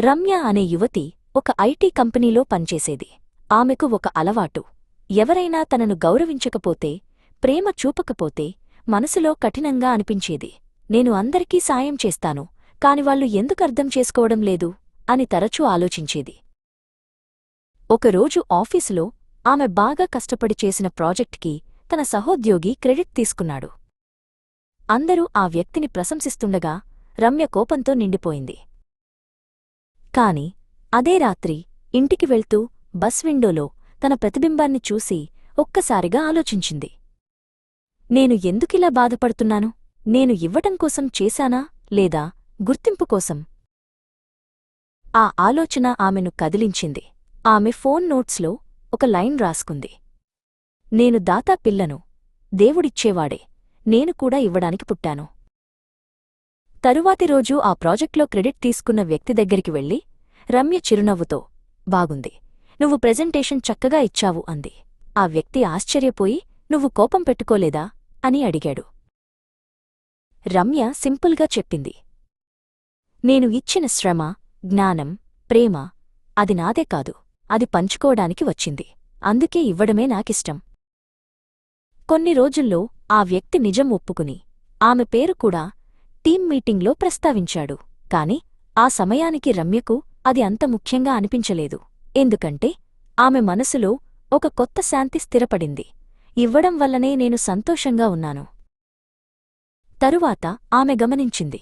రమ్య అనే యువతి ఒక ఐటీ కంపెనీలో పనిచేసేది. ఆమెకు ఒక అలవాటు. ఎవరైనా తనను గౌరవించకపోతే ప్రేమ చూపకపోతే మనసులో కఠినంగా అనిపించేది. నేను అందరికీ సాయం చేస్తాను కాని వాళ్ళు ఎందుకర్థం చేసుకోవడం లేదు? అని తరచూ ఆలోచించేది. ఒకరోజు ఆఫీసులో ఆమె బాగా కష్టపడి చేసిన ప్రాజెక్ట్కి తన సహోద్యోగి క్రెడిట్ తీసుకున్నాడు. అందరూ ఆ వ్యక్తిని ప్రశంసిస్తుండగా రమ్య కోపంతో నిండిపోయింది. కాని అదే రాత్రి ఇంటికి వెళ్తూ బస్ విండోలో తన ప్రతిబింబాన్ని చూసి ఒక్కసారిగా ఆలోచించింది. నేను ఎందుకిలా బాధపడుతున్నాను? నేను ఇవ్వటం కోసం చేశానా లేదా గుర్తింపు కోసం? ఆ ఆలోచన ఆమెను కదిలించింది. ఆమె ఫోన్ నోట్స్లో ఒక లైన్ రాసుకుంది. నేను దాతా పిల్లను. దేవుడిచ్చేవాడే. నేను కూడా ఇవ్వడానికి పుట్టాను. తరువాతి రోజు ఆ ప్రాజెక్ట్లో క్రెడిట్ తీసుకున్న వ్యక్తి దగ్గరికి వెళ్ళి రమ్య చిరునవ్వుతో బాగుంది. నువ్వు ప్రెజెంటేషన్ చక్కగా ఇచ్చావు అంది. ఆ వ్యక్తి ఆశ్చర్యపోయి నువ్వు కోపం పెట్టుకోలేదా? అని అడిగాడు. రమ్య సింపుల్గా చెప్పింది. నేను ఇచ్చిన శ్రమ జ్ఞానం ప్రేమ అది నాదే కాదు. అది పంచుకోవడానికి వచ్చింది. అందుకే ఇవ్వడమే నాకిష్టం. కొన్ని రోజుల్లో ఆ వ్యక్తి నిజం ఒప్పుకుని ఆమె పేరు కూడా టీం మీటింగ్లో ప్రస్తావించాడు. కాని ఆ సమయానికి రమ్యకు అది అంత ముఖ్యంగా అనిపించలేదు. ఎందుకంటే ఆమె మనసులో ఒక కొత్త శాంతి స్థిరపడింది. ఇవ్వడం వల్లనే నేను సంతోషంగా ఉన్నాను. తరువాత ఆమె గమనించింది.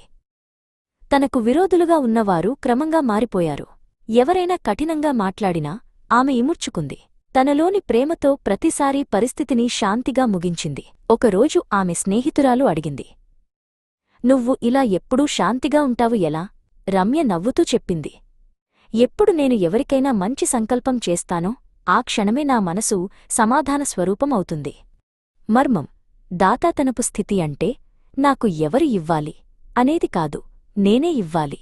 తనకు విరోధులుగా ఉన్నవారు క్రమంగా మారిపోయారు. ఎవరైనా కఠినంగా మాట్లాడినా ఆమె ఇముర్చుకుంది తనలోని ప్రేమతో ప్రతిసారీ పరిస్థితిని శాంతిగా ముగించింది. ఒకరోజు ఆమె స్నేహితురాలు అడిగింది. నువ్వు ఇలా ఎప్పుడూ శాంతిగా ఉంటావు ఎలా? రమ్య నవ్వుతూ చెప్పింది. ఎప్పుడు నేను ఎవరికైనా మంచి సంకల్పం చేస్తానో ఆ క్షణమే నా మనసు సమాధాన స్వరూపం అవుతుంది. మర్మం. దాతాతనపు స్థితి అంటే నాకు ఎవరు ఇవ్వాలి? అనేది కాదు నేనే ఇవ్వాలి.